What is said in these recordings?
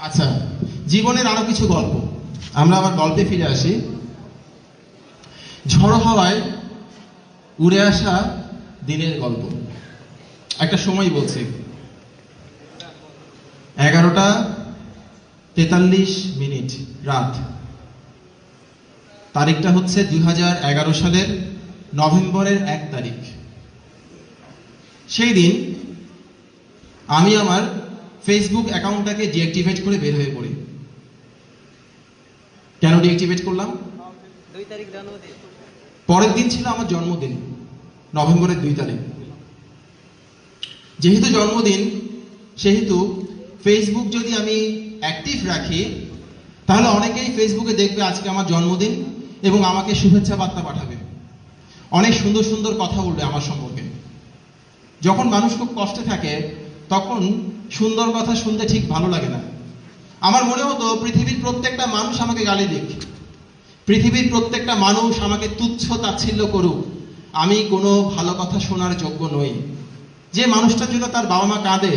আচ্ছা জীবনের আরও কিছু গল্প। আমরা আবার গল্পে ফিরে আসি। ঝড়ো হাওয়ায় উড়ে আসা দিনের গল্প। একটা সময় বলছি। এগারোটা তেতাল্লিশ মিনিট, রাত। তারিখটা হচ্ছে দুই হাজার এগারো সালের নভেম্বরের এক তারিখ। সেই দিন আমি আমার ফেসবুক অ্যাকাউন্টটাকে ডিঅ্যাক্টিভেট করে বের হয়ে পড়ি। কেন ডিঅ্যাক্টিভেট করলাম? পরের দিন ছিল আমার জন্মদিন, নভেম্বরের দুই তারিখ। যেহেতু জন্মদিন, সেহেতু ফেসবুক যদি আমি অ্যাক্টিভ রাখি, তাহলে অনেকেই ফেসবুকে দেখবে আজকে আমার জন্মদিন এবং আমাকে শুভেচ্ছা বার্তা পাঠাবে। অনেক সুন্দর সুন্দর কথা বলবে আমার সম্পর্কে। যখন মানুষ খুব কষ্টে থাকে তখন সুন্দর কথা শুনতে ঠিক ভালো লাগে না। আমার মনে হতো পৃথিবীর প্রত্যেকটা মানুষ আমাকে গালি দিক। পৃথিবীর প্রত্যেকটা মানুষ আমাকে তুচ্ছ তাচ্ছিল্য করুক। আমি কোনো ভালো কথা শোনার যোগ্য নই। যে মানুষটার জন্য তার বাবা মা কাঁদে,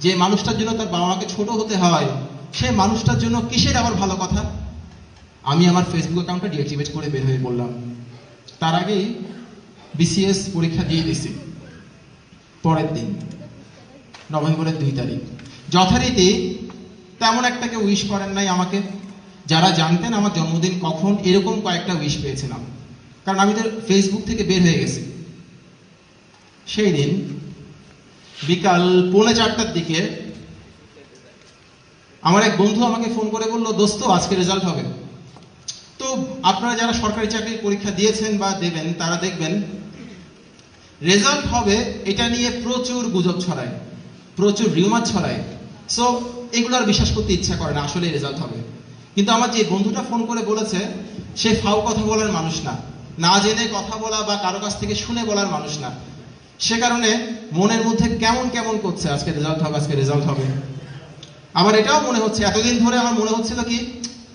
যে মানুষটার জন্য তার বাবা মাকে ছোট হতে হয়, সে মানুষটার জন্য কিসের আবার ভালো কথা? আমি আমার ফেসবুক অ্যাকাউন্টটা ডিঅ্যাক্টিভেট করে বের হয়ে পড়লাম। তার আগেই বিসিএস পরীক্ষা দিয়ে দিছি। পরের দিন। নভেম্বরের দুই তারিখ। যথারীতি তেমন একটা কেউ উইশ করেন নাই আমাকে। যারা জানতেন আমার জন্মদিন কখন, এরকম কয়েকটা উইশ পেয়েছিলাম। কারণ আমি তো ফেসবুক থেকে বের হয়ে গেছি। সেই দিন বিকাল পৌনে চারটার দিকে আমার এক বন্ধু আমাকে ফোন করে বলল, দোস্ত, আজকে রেজাল্ট হবে। তো আপনারা যারা সরকারি চাকরির পরীক্ষা দিয়েছেন বা দেবেন, তারা দেখবেন রেজাল্ট হবে এটা নিয়ে প্রচুর গুজব ছড়ায়। প্রচুর রিউমার ছড়ায়। সো এগুলো আর বিশ্বাস করতে ইচ্ছা করে না আসলে রেজাল্ট হবে। কিন্তু আমার যে বন্ধুটা ফোন করে বলেছে, সে ফাও কথা বলার মানুষ না। না জেনে কথা বলা বা কারও কাছ থেকে শুনে বলার মানুষ না। সে কারণে মনের মধ্যে কেমন কেমন করছে, আজকে রেজাল্ট হবে, আজকে রেজাল্ট হবে। আমার এটাও মনে হচ্ছে, এতদিন ধরে আমার মনে হচ্ছিল কি,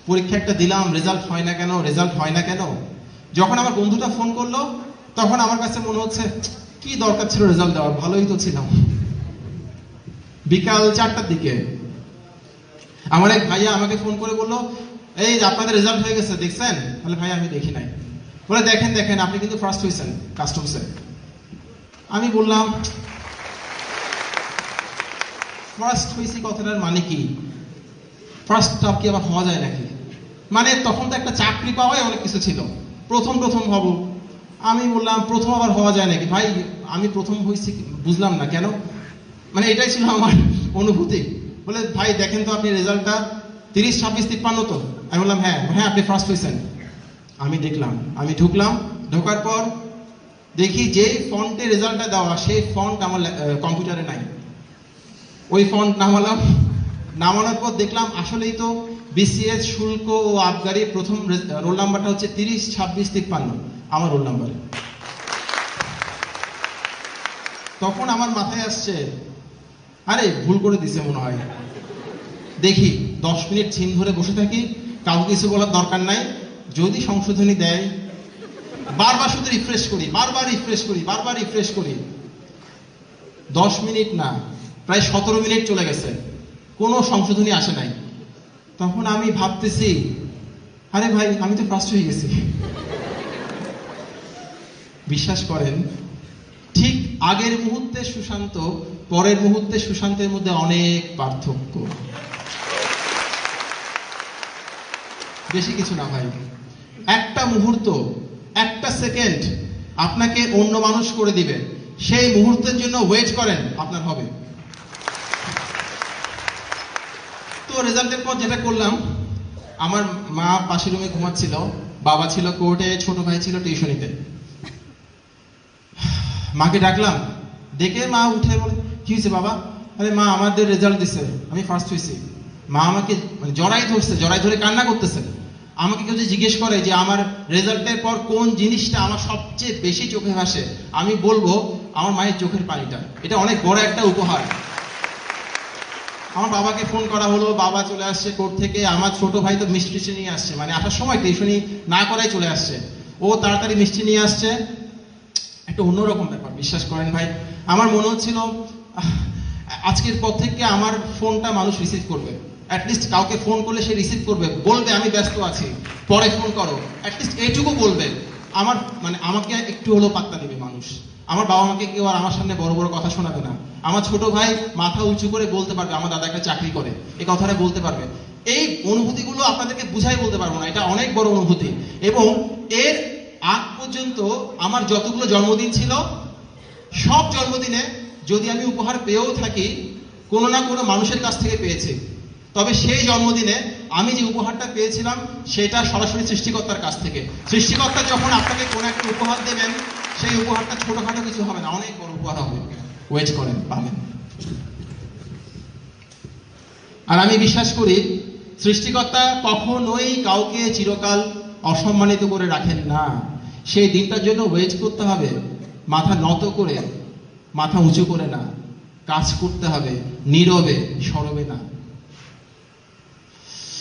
পরীক্ষা একটা দিলাম রেজাল্ট হয় না কেন রেজাল্ট হয় না কেন? যখন আমার বন্ধুটা ফোন করল, তখন আমার কাছে মনে হচ্ছে, কি দরকার ছিল রেজাল্ট দেওয়ার? ভালোই তো ছিলাম। বিকাল চারটার দিকে। আমার এক ভাইয়া আমাকে ফোন করে বলল, এই আপনাদের রেজাল্ট হয়ে গেছে, দেখছেন? তাহলে ভাই আমি দেখি নাই। বলে, দেখেন দেখেন, আপনি কিন্তু ফার্স্ট হয়েছেন কাস্টমসে আমি বললাম ফার্স্ট হয়েছি কথাটার মানে কি? ফার্স্ট টপ কি আবার হওয়া যায় নাকি? মানে তখন তো একটা চাকরি পাওয়াই অনেক কিছু ছিল। প্রথম প্রথম হব। আমি বললাম, প্রথম আবার হওয়া যায় নাকি? ভাই, আমি প্রথম হয়েছি বুঝলাম না কেন? মানে এটাই ছিল আমার অনুভূতি। বলে, ভাই, দেখেন তো আপনি রেজাল্টটা, তিরিশ, ছাব্বিশ, তিপ্পান্ন তো? আমি বললাম হ্যাঁ। হ্যাঁ আপনি ফার্স্ট হয়েছেন। আমি দেখলাম, আমি ঢুকলাম, ঢোকার পর দেখি যেই ফন্টে রেজাল্টটা দেওয়া, সেই ফন্ট আমার কম্পিউটারে নাই। ওই ফন্ট নামালাম, নামানোর পর দেখলাম আসলেই তো বিসিএস শুল্ক ও আবগারি প্রথম রোল নাম্বারটা হচ্ছে তিরিশ, ছাব্বিশ, তিপ্পান্ন, আমার রোল নাম্বারে। তখন আমার মাথায় আসছে আরে, ভুল করে দিছে মনে হয়। দেখি, দশ মিনিট ছিন ধরে বসে থাকি, কাউকে কিছু বলার দরকার নাই। যদি সংশোধনী দেয়, বারবার শুধু রিফ্রেশ করি, বারবার রিফ্রেশ করি, বারবার রিফ্রেশ করি। দশ মিনিট না, প্রায় সতেরো মিনিট চলে গেছে। কোনো সংশোধনী আসে নাই। তখন আমি ভাবতেছি, আরে ভাই, আমি তো ফার্স্ট হয়ে গেছি। বিশ্বাস করেন, ঠিক আগের মুহূর্তে সুশান্ত পরের মুহূর্তে সুশান্তের মধ্যে অনেক পার্থক্য। বেশি কিছু না ভাই। একটা মুহূর্ত, একটা সেকেন্ড আপনাকে অন্য মানুষ করে দিবে। সেই মুহূর্তের জন্য ওয়েট করেন, আপনার হবে। তো রেজাল্টের পর যেটা করলাম, আমার মা পাশের রুমে ঘুমাচ্ছিল, বাবা ছিল কোর্টে ছোট ভাই ছিল টিউশনিতে মাকে ডাকলাম, দেখে মা উঠে বলে কি হয়েছে বাবা? আরে মা, আমাদের রেজাল্ট দিছে। আমি ফার্স্ট হয়েছি। মা আমাকে মানে জড়াই ধরছে, জড়াই ধরে কান্না করতেছে। আমাকে কেউ জিজ্ঞেস করে যে আমার রেজাল্টের পর কোন জিনিসটা আমার সবচেয়ে বেশি চোখে ভাসে, আমি বলব, আমার মায়ের চোখের পানিটা। এটা অনেক বড় একটা উপহার। আমার বাবাকে ফোন করা হলো, বাবা চলে আসছে কোর্ট থেকে। আমার ছোট ভাই তো মিষ্টি টিষ্টি নিয়ে আসছে মানে আসার সময় টিউশনি না করাই চলে আসছে। ও তাড়াতাড়ি মিষ্টি নিয়ে আসছে। একটা অন্যরকম ব্যাপার, বিশ্বাস করেন ভাই। আমার মনে হচ্ছিল আজকের পর থেকে আমার ফোনটা মানুষ রিসিভ করবে। অ্যাটলিস্ট কাউকে ফোন করলে সে রিসিভ করবে। বলবে, আমি ব্যস্ত আছি। পরে ফোন করো। অ্যাটলিস্ট এইটুকু বলবে। আমার মানে আমাকে একটু হলেও পাত্তা দিবে মানুষ। আমার বাবা মাকে কেউ আর আমার সামনে বড় বড় কথা শোনাবে না। আমার ছোট ভাই মাথা উঁচু করে বলতে পারবে, আমার দাদা একটা চাকরি করে। এই কথাটা বলতে পারবে। এই অনুভূতিগুলো আপনাদেরকে বুঝাই বলতে পারব না। এটা অনেক বড় অনুভূতি। এবং এর আগ পর্যন্ত আমার যতগুলো জন্মদিন ছিল, সব জন্মদিনে যদি আমি উপহার পেয়েও থাকি, কোনো না কোনো মানুষের কাছ থেকে পেয়েছি। তবে সেই জন্মদিনে আমি যে উপহারটা পেয়েছিলাম, সেটা সরাসরি সৃষ্টিকর্তার কাছ থেকে। সৃষ্টিকর্তা যখন আপনাকে কোনো একটা উপহার দেবেন, সেই উপহারটা ছোটখাটো কিছু হবে না, অনেক বড় উপহার হবে। ওয়েট করেন, পাবেন। আর আমি বিশ্বাস করি, সৃষ্টিকর্তা কখনোই কাউকে চিরকাল অসম্মানিত করে রাখেন না। সেই দিনটার জন্য ওয়েট করতে হবে, মাথা নত করে মাথা উঁচু করে না। কাজ করতে হবে নীরবে সরবে না।